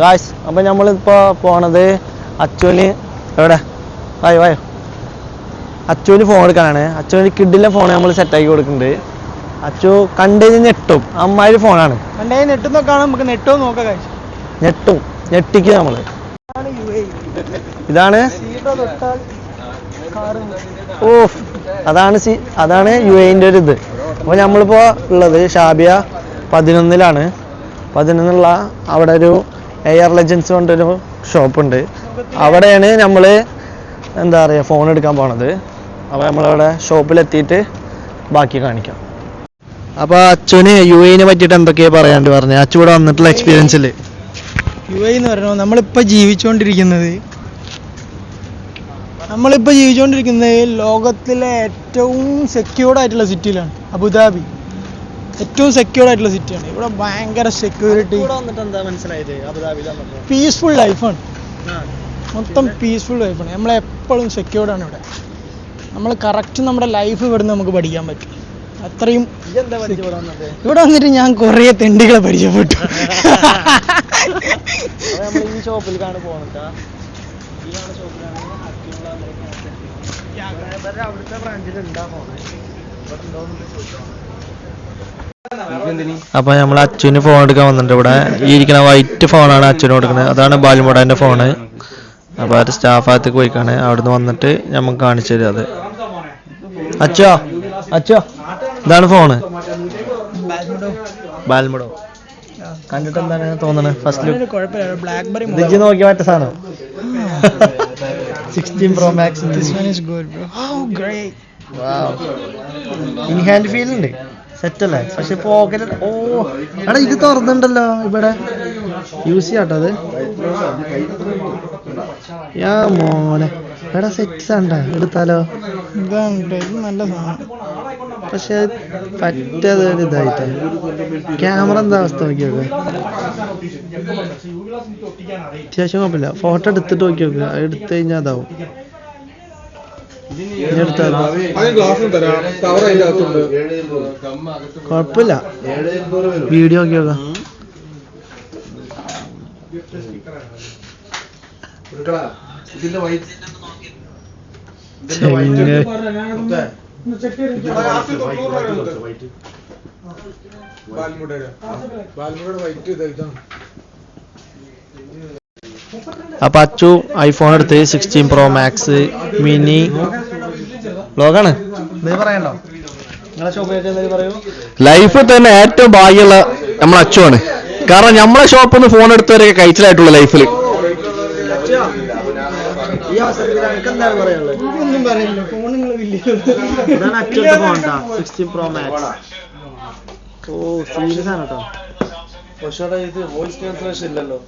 Guys അപ്പൊ നമ്മളിപ്പോ പോണത് അച്ചുവിന് എവിടെ? വായോ വായോ. അച്ചുവിന് ഫോൺ എടുക്കാനാണ്. അച്ചുവിന് കിഡിലെ ഫോൺ നമ്മൾ സെറ്റാക്കി കൊടുക്കുന്നുണ്ട്. അച്ചു കണ്ടു ഞെട്ടും. അമ്മായി ഫോണാണ് നെട്ടും നമുക്ക് നെട്ടോ നോക്കാം ഞെട്ടും. ഞെട്ടിക്ക് നമ്മൾ. ഇതാണ് ഓ അതാണ് സി അതാണ് യു എന്റെ ഒരു ഇത്. അപ്പോൾ നമ്മളിപ്പോ ഉള്ളത് ഷാബിയ പതിനൊന്നിലാണ്. പതിനൊന്നുള്ള അവിടെ ഒരു എയർ ലെജൻസ് കൊണ്ടൊരു ഷോപ്പുണ്ട്. അവിടെയാണ് നമ്മൾ എന്താ പറയുക ഫോൺ എടുക്കാൻ പോണത്. അപ്പോൾ നമ്മളവിടെ ഷോപ്പിലെത്തിയിട്ട് ബാക്കി കാണിക്കാം. അപ്പോൾ അച്ഛന് യു എനെ പറ്റിയിട്ട് എന്തൊക്കെയാണ് പറയാണ്ട് പറഞ്ഞത് അച്ചു ഇവിടെ വന്നിട്ടുള്ള എക്സ്പീരിയൻസിൽ യു എ എന്ന് പറയുന്നത് നമ്മളിപ്പോൾ ജീവിച്ചുകൊണ്ടിരിക്കുന്നത് നമ്മളിപ്പോൾ ജീവിച്ചുകൊണ്ടിരിക്കുന്നത് ലോകത്തിലെ ഏറ്റവും സെക്യൂർഡ് ആയിട്ടുള്ള സിറ്റിയിലാണ് അബുദാബി. ഏറ്റവും സെക്യൂർ ആയിട്ടുള്ള സിറ്റിയാണ് ഇവിടെ ഭയങ്കര സെക്യൂരിറ്റി പീസ്ഫുൾ ലൈഫാണ് മൊത്തം പീസ്ഫുൾ ലൈഫാണ് നമ്മളെപ്പോഴും സെക്യൂർഡാണ് ആണ് ഇവിടെ. നമ്മൾ കറക്റ്റ് നമ്മുടെ ലൈഫ് ഇവിടുന്ന് നമുക്ക് പഠിക്കാൻ പറ്റും. അത്രയും ഇവിടെ ഇവിടെ വന്നിട്ട് ഞാൻ കുറേ തെണ്ടികളെ പരിചയപ്പെട്ടു. അത് നമ്മൾ ഈ ഷോപ്പിലേക്കാണ് പോകുന്നത് ഈ ആണ് ഷോപ്പിലാണ് അവിടുത്തെ ബ്രാഞ്ചിൽ അപ്പൊ നമ്മൾ അച്ഛന് ഫോൺ എടുക്കാൻ വന്നിട്ടുണ്ട്. ഇവിടെ ഈ ഇരിക്കുന്ന വൈറ്റ് ഫോണാണ് അച്ഛന് കൊടുക്കുന്നത്. അതാണ് ബാലുമോടാന്റെ ഫോണ് അപ്പൊ അത് സ്റ്റാഫ് അകത്തേക്ക് പോയിക്കാണ്. അവിടുന്ന് വന്നിട്ട് നമുക്ക് കാണിച്ചു തരും അത്. അച്ഛോ അച്ഛോ ഇതാണ് ഫോണ് ബാൽമുടോ കണ്ടിട്ട് എന്താണ് തോന്നുന്നത് ഫസ്റ്റ് ലുക്ക് നോക്കിയ മറ്റേ സാധനം. Sixteen pro max. In hand feel ഉണ്ട്. സെറ്റ് അല്ലേ പക്ഷെ പോക്കറ്റ് ഓ എടാ ഇത് തുറന്നുണ്ടല്ലോ ഇവിടെ. യൂസ് ചെയ്യാട്ടോ അത്. യാ മോനെ. എടാ സെറ്റ് ആണ്ട എടുത്താലോ? നല്ല പക്ഷെ പറ്റത് ഒരു ഇതായിട്ട്. ക്യാമറ എന്താ അവസ്ഥ നോക്കി നോക്കുക അത്യാവശ്യം കുഴപ്പമില്ല. ഫോട്ടോ എടുത്തിട്ട് നോക്കി നോക്കുക എടുത്തു കഴിഞ്ഞാൽ അതാവും. കുഴപ്പമില്ല. വീഡിയോ നോക്കി നോക്കാം വൈറ്റ് അപ്പൊ അച്ചു ഐഫോൺ എടുത്ത് സിക്സ്റ്റീൻ പ്രോ മാക്സ് മിനി ബ്ലോഗാണ് പറയണ്ടോ? ലൈഫിൽ തന്നെ ഏറ്റവും ഭാഗ്യമുള്ള നമ്മളെ അച്ചുവാണ്. കാരണം നമ്മളെ ഷോപ്പിൽ നിന്ന് ഫോൺ എടുത്തവരൊക്കെ കഴിച്ചിലായിട്ടുള്ള ലൈഫിൽ ഓ സീരിയസ് ആണ് കേട്ടോ ഇത് വോയിസ് ക്യാൻസലേഷൻ ഇല്ലല്ലോ.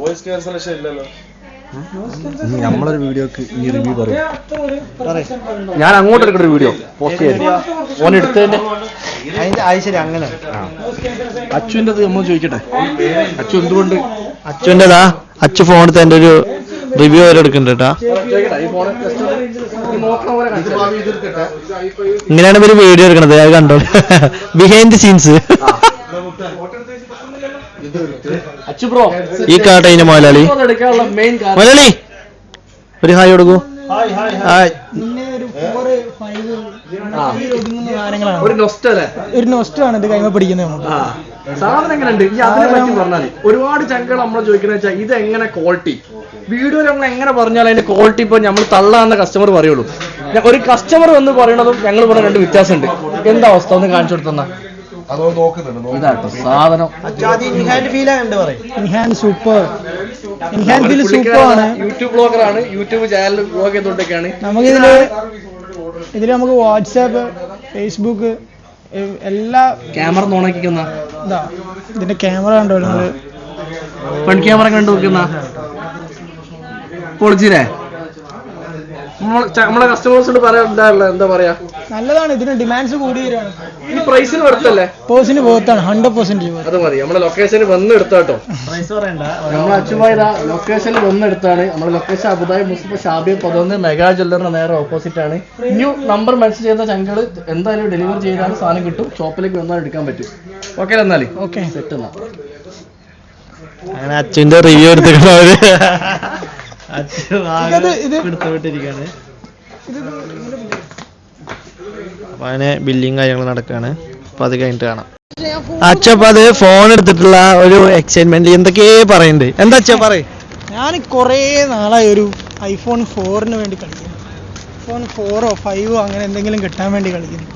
വോയിസ് ക്യാൻസലേഷൻ ഇല്ലല്ലോ. നമ്മളൊരു വീഡിയോക്ക് ഈ റിവ്യൂ പറയും. ഞാൻ അങ്ങോട്ട് എടുക്കുന്ന ഒരു വീഡിയോ. പോസ്റ്റ് ചെയ്യാം ഫോൺ എടുത്തതിന്റെ അതിന്റെ അത് ശരി അങ്ങനെ. അച്ഛന്റെ നമ്മൾ ചോദിക്കട്ടെ. അച്ഛൻ എന്തുകൊണ്ട് അച്ഛന്റെതാ? അച്ചു ഫോൺ എടുത്ത് എന്റെ ഒരു റിവ്യൂ വരെ എടുക്കുന്നുണ്ട് ഇങ്ങനെയാണ് ഇവർ വീഡിയോ എടുക്കണത്. അത് കണ്ടോ? Behind the scenes Achu bro ഈ കാട്ട ഇതിന്റെ കാരണം മുതലാളി ഒരു ഹായ് കൊടുക്കൂ. ഒരു ആണ് നൊസ്റ്റ അല്ലേ? ഒരു നൊസ്റ്റാണ് ഇത് കൈമ പിടിക്കുന്നത് നമുക്ക്. സാധനം എങ്ങനെയുണ്ട്? ഈ അതിനെ പറ്റി പറഞ്ഞാൽ ഒരുപാട് ചങ്കൾ നമ്മൾ ചോദിക്കുന്നത് വെച്ചാൽ ഇത് എങ്ങനെ ക്വാളിറ്റി വീഡിയോയിൽ നമ്മൾ എങ്ങനെ പറഞ്ഞാൽ അതിന്റെ ക്വാളിറ്റി ഇപ്പൊ നമ്മൾ തള്ളാന്ന് കസ്റ്റമർ പറയുള്ളൂ. ഒരു കസ്റ്റമർ വന്ന് പറയണതും ഞങ്ങൾ പറഞ്ഞ രണ്ട് വ്യത്യാസമുണ്ട്. എന്താ അവസ്ഥ? ഒന്ന് കാണിച്ചു കൊടുത്തന്ന. ഇതാട്ടോ സാധനം. In hand super. In hand ഇതിൽ സൂപ്പർ ആണ് യൂട്യൂബ് ബ്ലോഗറാണ് യൂട്യൂബ് ചാനൽ ബ്ലോഗ് ചെയ്തുകൊണ്ടൊക്കെയാണ് നമുക്കിതിൽ ഇതിൽ നമുക്ക് വാട്സാപ്പ് ഫേസ്ബുക്ക് എല്ലാ ക്യാമറ നോണാക്കിക്കുന്ന ഇതാ ഇതിന്റെ ക്യാമറ കണ്ടോ നിങ്ങൾ? ഫ്രണ്ട് ക്യാമറ കണ്ടു നോക്കുന്ന. പൊളിച്ചില്ലേ? നമ്മളെ കസ്റ്റമേഴ്സിനോട് പറയാൻ? എന്താ പറയാ? നല്ലതാണ് ഇതിന് ഡിമാൻഡ്സ് കൂടി വരികയാണ്. ഈ പ്രൈസിന് വർത്തല്ലേ പേഴ്സിന് പോത്താണ് ഹൺഡ്രഡ് പെർസെന്റ് അത് മതി നമ്മുടെ ലൊക്കേഷനിൽ വന്ന് എടുത്താട്ടോ പ്രൈസ് പറയണ്ട. നമ്മൾ അച്ചുമായി ലൊക്കേഷനിൽ വന്ന് എടുത്താണ്. നമ്മുടെ ലൊക്കേഷൻ അബുദാബി മുസ്ലിം ഷാബി പതിനൊന്ന് മെഗാ ജ്വല്ലറിന് നേരെ ഓപ്പോസിറ്റ് ആണ്. ന്യൂ നമ്പർ മെൻഷൻ ചെയ്ത ചങ്കൾ എന്തായാലും ഡെലിവറി ചെയ്താൽ സാധനം കിട്ടും. ഷോപ്പിലേക്ക് വന്നാൽ എടുക്കാൻ പറ്റും. ഓക്കെ എന്നാൽ ഓക്കെ സെറ്റ് എന്നാ. അങ്ങനെ അച്ഛന്റെ റിവ്യൂ എടുത്തിട്ടുള്ളവര് അച്ഛൻ ഇത് ഇത് എടുത്തുവിട്ടിരിക്കാണ് അപ്പൊ അങ്ങനെ ബില്ലിങ് കാര്യങ്ങൾ നടക്കുകയാണ് അപ്പൊ അത് കഴിഞ്ഞിട്ട് കാണാം. അച്ഛ അപ്പൊ അത് ഫോൺ എടുത്തിട്ടുള്ള ഒരു എക്സൈറ്റ്മെന്റ് എന്തൊക്കെയേ പറയുന്നുണ്ട് എന്താ അച്ഛ പറ ഞാൻ കുറേ നാളായി ഒരു ഐഫോൺ ഫോറിന് വേണ്ടി കളിക്കുന്നു. ഐഫോൺ ഫോറോ ഫൈവോ അങ്ങനെ എന്തെങ്കിലും കിട്ടാൻ വേണ്ടി കളിക്കുന്നു.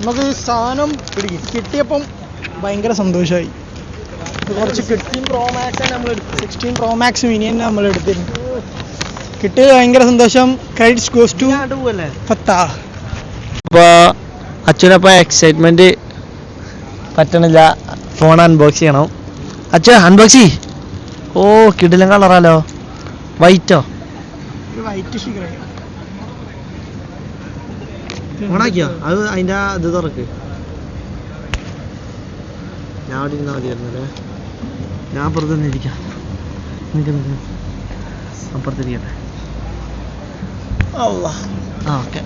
നമുക്ക് സാധനം പിടിക്കും കിട്ടിയപ്പം ഭയങ്കര സന്തോഷമായി കുറച്ച് ഫിഫ്റ്റീൻ പ്രോ മാക്സ് നമ്മൾ സിക്സ്റ്റീൻ പ്രോ മാക്സ് മിനി തന്നെ നമ്മൾ എടുത്തിരുന്നു. കിട്ടിയത് ഭയങ്കര സന്തോഷം. Credits goes to Fatha. അപ്പൊ അച്ഛനപ്പോൾ എക്സൈറ്റ്മെന്റ് പറ്റണില്ല. ഫോൺ അൺബോക്സ് ചെയ്യണം. അച്ഛ അൺബോക്സ് ചെയ് ഓ കിടിലം കളറാലോ വൈറ്റോ ഓണാക്കിയോ അത് അതിന്റെ ഇത് തുറക്ക്. ഞാൻ അവിടെ ഇരുന്നാ മതിയായിരുന്നല്ലേ ഞാൻ അപ്പുറത്ത് തന്നെ ഇരിക്കാം. നിനക്ക് നിൽക്കാം അപ്പുറത്തിരിക്കട്ടെ ആ ഓക്കെ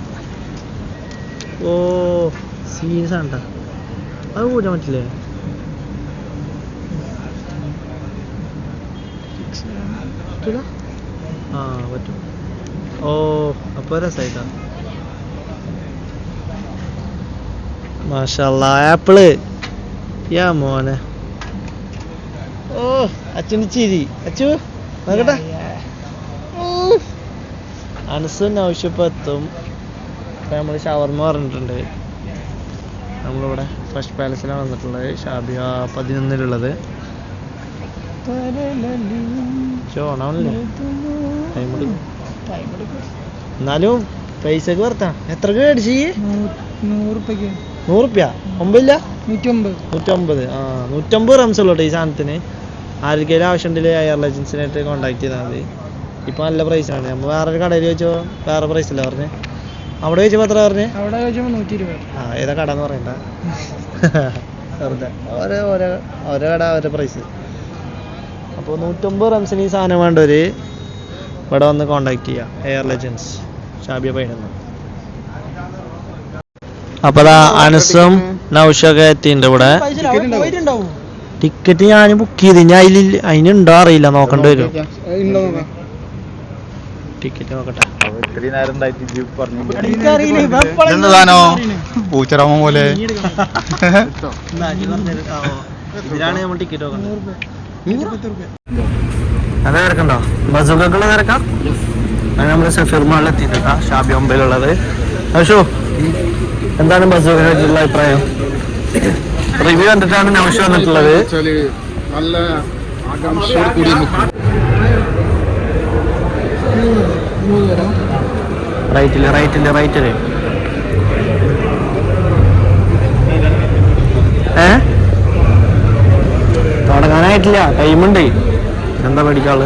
ഓ സീരിയസ് ആണ് കേട്ടോ അത് കൂട്ടാൻ പറ്റില്ലേ? ആ പറ്റും. ഓ അപ്പൊ രസമായിട്ടാ മാഷല്ല ആപ്പിൾ. യാ മോനെ. ഓ അച്ഛന് ചിരി. അച്ചു നോക്കട്ടെ. അനസും എത്തും ഇപ്പം നമ്മൾ ഷവർമ പറഞ്ഞിട്ടുണ്ട്. നമ്മളിവിടെ ഫ്രഷ് പാലസിലാണ് വന്നിട്ടുള്ളത്. ഷാബിയ പതിനൊന്നിലുള്ളത്. ചോണാണല്ലേ ടൈം എടുക്കും. എന്നാലും പൈസക്ക് വർത്താ. എത്രക്ക് മേടിച്ച് നൂറ് റുപ്യക്ക്. നൂറുപ്യ? ഒമ്പതില്ല? നൂറ്റമ്പത്. നൂറ്റമ്പത്. ആ നൂറ്റമ്പത് റംസ് ഉള്ളൂ ഈ സാധനത്തിന്. ആർക്കെങ്കിലും ആവശ്യമുണ്ടെങ്കിൽ എയർ ഏജൻസിനായിട്ട് കോൺടാക്ട് ചെയ്താൽ മതി. ഇപ്പം നല്ല പ്രൈസാണ് നമ്മൾ വേറൊരു കടയിൽ വെച്ചോ വേറെ പ്രൈസ് അല്ലേ പറഞ്ഞ്? അവിടെ ചോദിച്ചപ്പോൾ എത്ര പറഞ്ഞ്? അവിടെ ചോദിച്ചപ്പോൾ നൂറ്റി ഇരുപത് ആ ഏതാ കട എന്ന് പറയണ്ട. വെറുതെ. ഓരോ ഓരോ ഓരോ കട ഓരോ പ്രൈസ് അപ്പോൾ നൂറ്റമ്പത് റംസിന് ഈ സാധനം വേണ്ടവർ ഇവിടെ വന്ന് കോണ്ടാക്ട് ചെയ്യാം. എയർ ലെജൻസ് ഷാബിയ പൈനെന്ന് അപ്പോൾ അതാ അനസും നൗഷൊക്കെ എത്തിയിട്ടുണ്ട് ഇവിടെ. ടിക്കറ്റ് ഞാൻ ബുക്ക് ചെയ്ത് ഞാൻ അതിൽ അതിനുണ്ടോ അറിയില്ല. നോക്കേണ്ടി വരും. ടിക്കറ്റ് നോക്കട്ടെ. ഇതെന്താണോ പൂച്ചറോമ പോലെ. അത് തിരക്കുണ്ടോ ബസുക്കുള്ള തിരക്കാം? അത് നമ്മൾ സഫീർ മാളിൽ എത്തിയിട്ടാ ഷാബി ഒമ്പയിലുള്ളത് അശു എന്താണ് പറ്റിയുള്ള അഭിപ്രായം? റിവ്യൂ കണ്ടിട്ടാണ് നൗഷ് വന്നിട്ടുള്ളത്. നല്ല ആകാംക്ഷയോട് കൂടി റൈറ്റിൽ റൈറ്റിൽ റൈറ്റിൽ. ഏ? തുടങ്ങാനായിട്ടില്ല ടൈമുണ്ട്. എന്താ പഠിക്കാൾ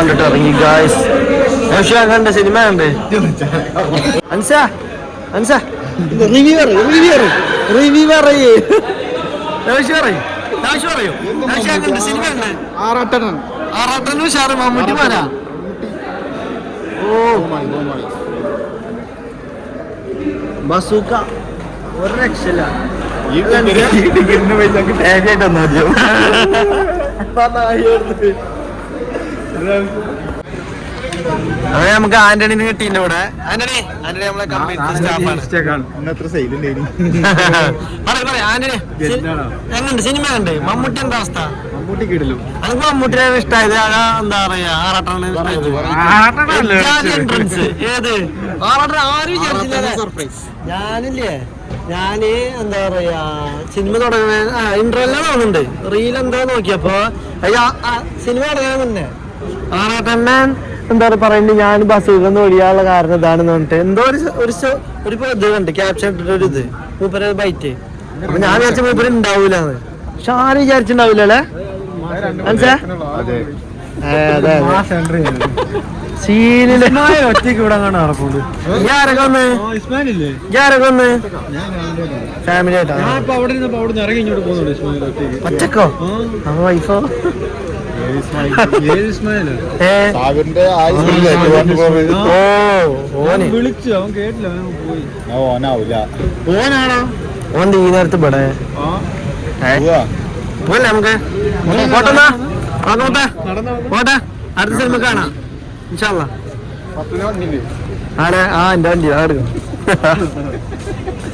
കണ്ടിട്ട് ഇറങ്ങി ഗായ്സ് കണ്ട സിനിമ കണ്ട്. അൻസ അൻസ. റിവ്യൂ റിവ്യൂ റിവ്യൂ പറയൂ. പറയൂ. സിനിമ കണ്ട്. ആറാട്ടൻ ആറാട്ടനും ഷാറ് മമ്മൂട്ടി പോരാ ഓ ബസൂക്ക ഒരു രക്ഷയില്ല ഈ ടിക്കറ്റിന് പൈസ ഏകായിട്ടൊന്നും അതെ നമുക്ക് ആന്റണിന് കിട്ടിയിട്ടുണ്ട് ഇവിടെ. ആന്റണി ആന്റണി നമ്മളെ കമ്പനി സ്റ്റാഫാണ് ആന്റണി സിനിമ കണ്ടേ? മമ്മൂട്ടി എന്താ അവസ്ഥ? മമ്മൂട്ടി കിടലും. എനിക്ക് മമ്മൂട്ടിനെ ഇഷ്ടമായത് എന്താ പറയാ ആറാട്ടാണ് എൻട്രൻസ് ഏത്? ആറാട്ടൻ ആരും വിചാരിച്ചില്ല സർപ്രൈസ് ഞാനില്ലേ ഞാൻ എന്താ പറയാ സിനിമ തുടങ്ങുന്ന ഇന്റർവെല്ലാം തോന്നുന്നുണ്ട് റീൽ എന്താ നോക്കിയപ്പോ അയ്യ, സിനിമ തുടങ്ങാൻ മുന്നേ ആറാട്ടെണ്ണൻ എന്താ പറയുന്നത്? ഞാൻ ബസ് നിന്ന് ഒഴിയാനുള്ള കാരണം ഇതാണെന്ന് പറഞ്ഞിട്ട്. എന്തോ ഒരു ഒരു ഒരു ഇതുണ്ട് ക്യാപ്ഷൻ ഇട്ടിട്ടൊരു ഇത്. മൂപ്പര് ബൈറ്റ് അപ്പൊ ഞാൻ വിചാരിച്ച മൂപ്പര് ഉണ്ടാവൂല പക്ഷെ ആരും വിചാരിച്ചിണ്ടാവൂലേ മനസ്സിലാ? ഒറ്റക്കോ? വൈഫോ ഓൻ ഈ നേരത്ത് പെടേ. പോകല്ലേ നമുക്ക്? പോട്ടെന്നാ പോട്ടെ പോട്ടെ. അടുത്ത സിനിമ കാണാം. ഇൻഷാല്ല ആണേ ആ എന്റെ വണ്ടി ആ